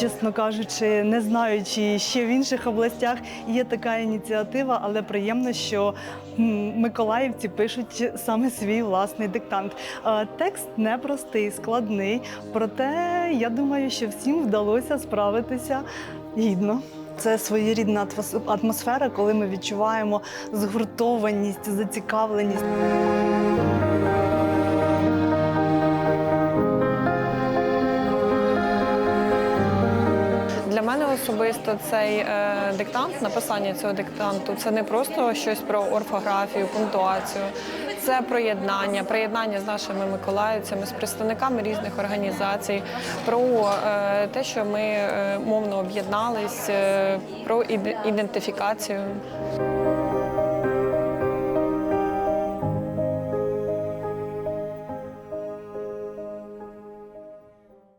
чесно кажучи, не знаю, чи ще в інших областях є така ініціатива, але приємно, що миколаївці пишуть саме свій власний диктант. Е, Текст непростий, складний, проте я думаю, що всім вдалося справитися гідно. Це своєрідна атмос- атмосфера, коли ми відчуваємо згуртованість, зацікавленість. Мене особисто цей е, диктант, написання цього диктанту, це не просто щось про орфографію, пунктуацію. Це проєднання, приєднання з нашими миколаївцями, з представниками різних організацій, про е, те, що ми е, мовно об'єднались, е, про іде- ідентифікацію.